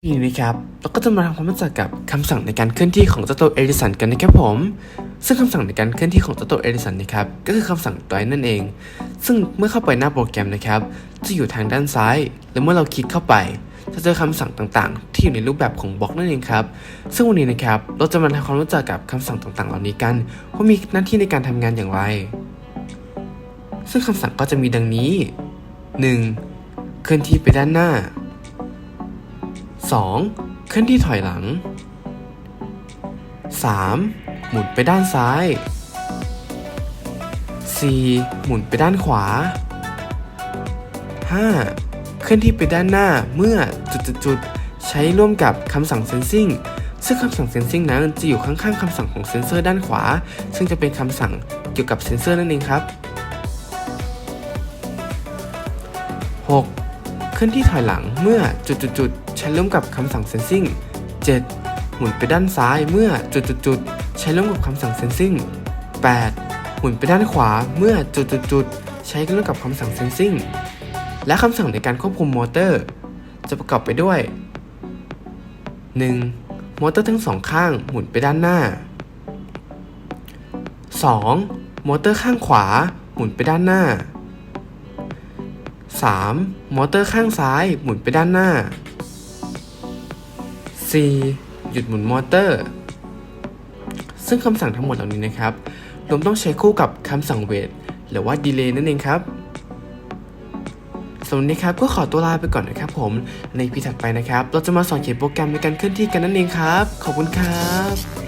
นี้นะครับเราก็จะมาทำความรู้จักกับคำสั่งในการเคลื่อนที่ของเจ้าตัวเอริสันกันนะครับผม ซึ่งคำสั่งในการเคลื่อนที่ของเจ้าตัวเอริสันนะครับก็คือคำสั่งตัวนั่นเอง ซึ่งเมื่อเข้าไปหน้าโปรแกรมนะครับ จะอยู่ทางด้านซ้าย และเมื่อเราคลิกเข้าไป จะเจอคำสั่งต่างๆ ที่อยู่ในรูปแบบของบล็อกนั่นเองครับ ซึ่งวันนี้นะครับเราจะมาทำความรู้จักกับคำสั่งต่างๆ เหล่านี้กันว่ามีหน้าที่ในการทำงานอย่างไร ซึ่งคำสั่งก็จะมีดังนี้ 1. เคลื่อนที่ไปด้านหน้า 2. เคลื่อนที่ถอยหลัง 3. หมุนไปด้านซ้าย 4. หมุนไปด้านขวา 5. เคลื่อนที่ไปด้านหน้าเมื่อจุดๆใช้ร่วมกับคำสั่ง sensing ซึ่งคำสั่ง sensing นั้นจะอยู่ข้างๆคำสั่งของเซนเซอร์ด้านขวา ซึ่งจะเป็นคำสั่งเกี่ยวกับเซนเซอร์นั่นเองครับ 6. เคลื่อนที่ถอยหลังเมื่อจุดๆ ใช้ร่วมกับคำสั่ง sensing 7. หมุนไปด้านซ้ายเมื่อจุดๆๆใช้ร่วมกับคำสั่ง sensing 8. หมุนไปด้านขวาเมื่อจุดๆๆใช้ร่วมกับคำสั่ง sensing และคำสั่งในการควบคุมมอเตอร์ จะประกอบไปด้วย 1. มอเตอร์ทั้งสองข้างหมุนไปด้านหน้า 2. มอเตอร์ข้างขวาหมุนไปด้านหน้า 3. มอเตอร์ข้างซ้ายหมุนไปด้านหน้า 4. หยุดหมุนมอเตอร์ ซึ่งคำสั่งทั้งหมดเหล่านี้นะครับรวมต้องใช้คู่กับคำสั่งเวทหรือว่า delay นั่นเองครับสำหรับวันนี้ครับก็ขอตัวลาไปก่อนนะครับผม ในพีถัดไปนะครับ เราจะมาสอนเขียนโปรแกรมในการเคลื่อนที่กันนั่นเองครับ ขอบคุณครับ